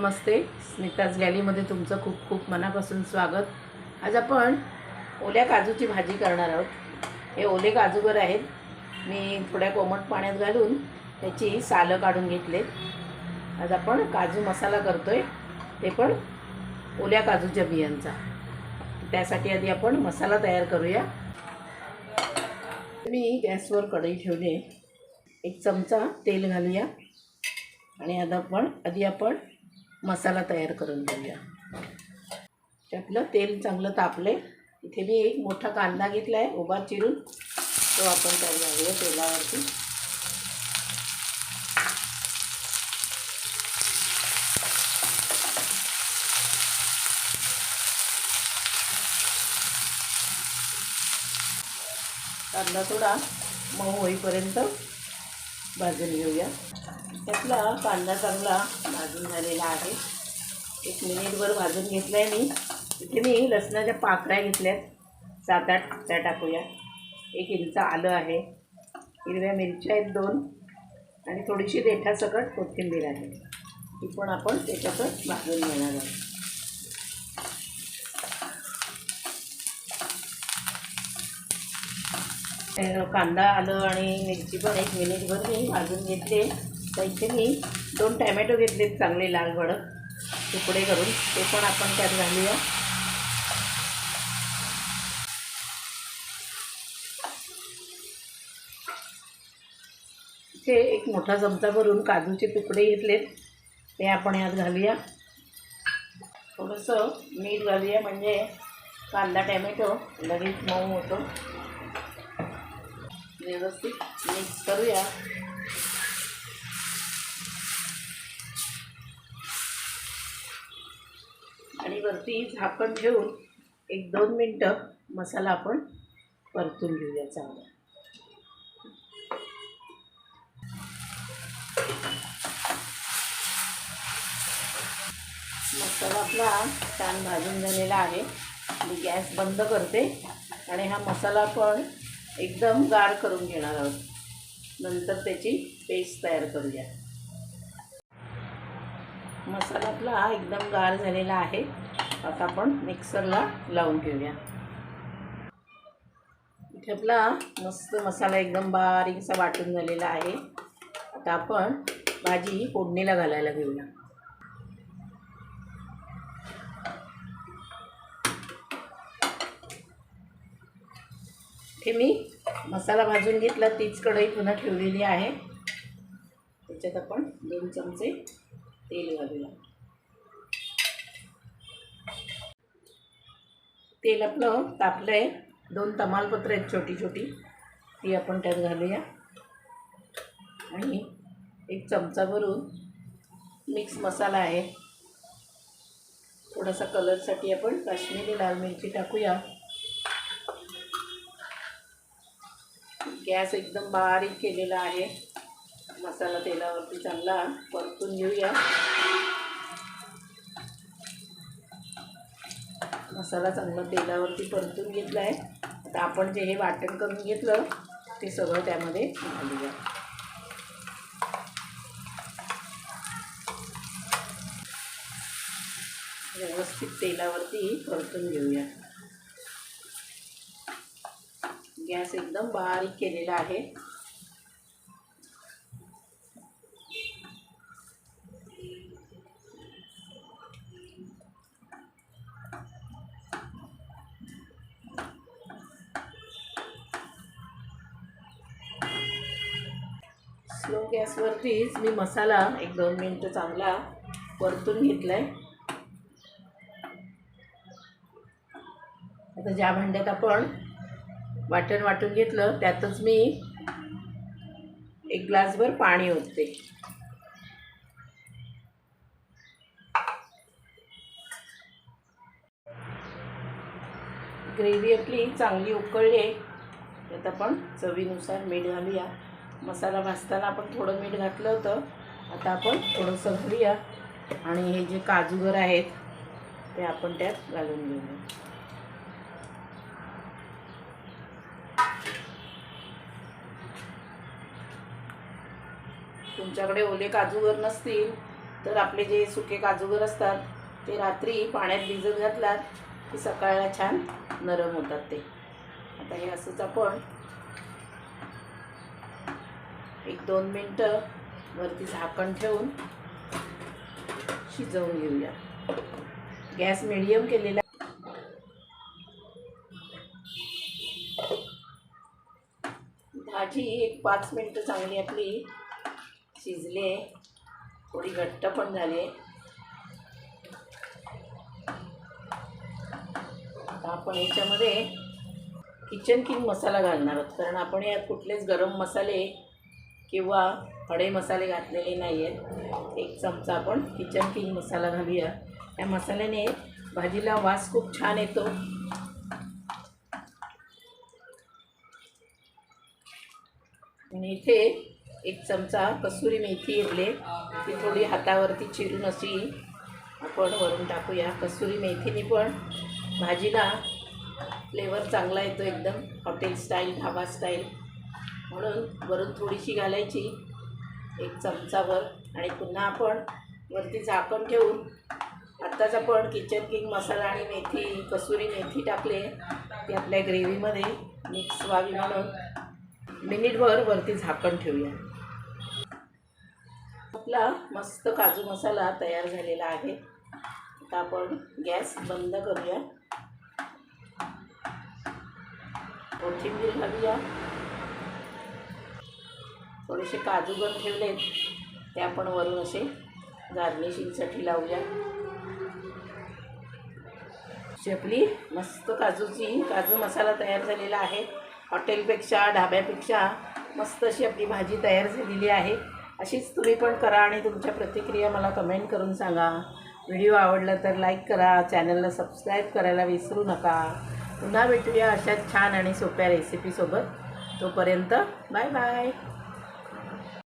नमस्ते. स्मिताज गॅलीमध्ये तुमचं खूप खूप मनापासून स्वागत. आज आपण ओल्या काजूची भाजी करणार आहोत. हे ओले काजूगर आहेत. मी थोड्या कोमट पाण्यात घालून त्याची सालं काढून घेतले. आज आपण काजू मसाला करतो आहे ते पण ओल्या काजूच्या बियांचा. त्यासाठी आधी आपण मसाला तयार करूया. मी गॅसवर कढई ठेवली. आहे एक चमचा तेल घालूया. आणि आता आपण आधी आपण मसाला तयार करून घेऊया. त्यातलं तेल चांगलं तापले. इथे मी एक मोठा कांदा घेतला आहे उभा चिरून. तो आपण तयार घालूया तेलावरती. कांदा थोडा मऊ होईपर्यंत भाजून घेऊया. त्यातला कांदा चांगला भाजून झालेला आहे. एक मिनिटभर भाजून घेतला आहे मी. इथे मी लसणाच्या पाकळ्या घेतल्यात सात आठ त्या टाकूया. एक इंच आलं आहे. हिरव्या मिरच्या आहेत दोन. आणि थोडीशी देठासकट कोथिंबीर आहे. ती पण आपण त्याच्यातच भाजून घेणार आहोत. कांदा आलं आणि मिरची पण एक मिनिटभर मी भाजून घेतले. तर इथे मी दोन टॅमॅटो घेतलेत चांगले लाल भडक तुकडे करून. ते पण आपण त्यात घालूया. इथे एक मोठा चमचा भरून काजूचे तुकडे घेतलेत. ते आपण यात घालूया. थोडंसं मीठ घालूया म्हणजे कांदा टॅमॅटो लगेच मऊ होतो. व्यवस्थित मिक्स करूया. आणि वरती झाकण ठेवून एक दोन मिनटं मसाला आपण परतून घेऊया चांगला. मसाला आपला छान भाजून झालेला आहे. मी गॅस बंद करते आणि हा मसाला पण एकदम गार करून घेणार आहोत. नंतर त्याची पेस्ट तयार करूया. मसाला आपला एकदम गार झालेला आहे. आता आपण मिक्सरला लावून घेऊया. इथे आपला मस्त मसाला एकदम बारीकसा वाटून झालेला आहे. आता आपण भाजी फोडणीला घालायला घेऊया. इथे मी मसाला भाजून घेतला तीच कढई पुन्हा ठेवलेली आहे. त्याच्यात आपण दोन चमचे तेल घालूया. तेल आपलं तापलं आहे दोन तमालपत्र आहेत छोटी छोटी ती आपण त्यात घालूया. आणि एक चमचा भरून मिक्स मसाला आहे. थोडासा कलरसाठी आपण काश्मीरी लाल मिरची टाकूया. गॅस एकदम बारीक केलेला आहे. मसाला तेलावरती चांगला परतून घेऊया. मसाला चांगला तेलावरती परतून घेतला आहे आता आपण जे हे वाटण करून घेतलं ते सगळं त्यामध्ये घालूया. व्यवस्थित तेलावरती परतून घेऊया. गॅस एकदम बारीक केलेला आहे. स्लो गॅसवरतीच मी मसाला एक दोन मिनटं चांगला परतून घेतला आहे आता ज्या भांड्यात आपण वाटण वाटून घेतलं त्यातच मी एक ग्लासभर पाणी ओतते. ग्रेव्ही आपली चांगली उकळली आहे. त्यात आपण चवीनुसार मीठ घालूया. मसाला भाजताना आपण थोडं मीठ घातलं होतं. आता आपण थोडंसं घालूया. आणि हे जे काजूगर आहेत ते आपण त्यात घालून घेऊया. तुमच्याकडे ओले काजूगर नसतील तर आपले जे सुके काजूगर असतात ते रात्री पाण्यात भिजत घातलात की सकाळला छान नरम होतात ते. आता हे असंच आपण एक दोन मिनटं वरती झाकण ठेवून शिजवून घेऊया. गॅस मिडियम केलेला भाजी एक पाच मिनटं चांगली आपली शिजले. थोडी घट्ट पण झाले. आता आपण याच्यामध्ये किचन किंग मसाला घालणार आहोत. कारण आपण यात कुठलेच गरम मसाले किंवा खडे मसाले घातलेले नाही आहेत एक चमचा आपण किचन किंग मसाला घालूया. या मसाल्याने भाजीला वास खूप छान येतो. आणि इथे एक चमचा कसुरी मेथी घेतली. ती थोडी हातावरती चिरून अशी आपण वरून टाकूया. कसुरी मेथीने पण भाजीला फ्लेवर चांगला येतो एकदम. Hotel style dhaba style. म्हणून वरून थोडीशी घालायची. एक चमचावर आणि पुन्हा आपण वरती झाकण ठेवून आत्ताच आपण किचन किंग मसाला आणि मेथी कसुरी मेथी टाकले. ती आपल्या ग्रेव्हीमध्ये मिक्स व्हावी म्हणून. मिनिटभर वरती झाकण ठेवूया. आपला मस्त काजू मसाला तयार झालेला आहे. आता आपण गॅस बंद करूया. कोथिंबीर घालूया. थोडेसे काजू पण ठेवलेत. ते आपण वरून असे गार्निशिंगसाठी लावूया. अशी आपली मस्त काजूची काजू मसाला तयार झालेला आहे. हॉटेलपेक्षा ढाब्यापेक्षा मस्त अशी आपली भाजी तयार झालेली आहे. अशीच तुम्ही पण करा आणि तुमच्या प्रतिक्रिया मला कमेंट करून सांगा. व्हिडिओ आवडला तर लाईक करा. चॅनलला सबस्क्राईब करायला विसरू नका. पुन्हा भेटूया अशाच छान आणि सोप्या रेसिपीसोबत तोपर्यंत बाय बाय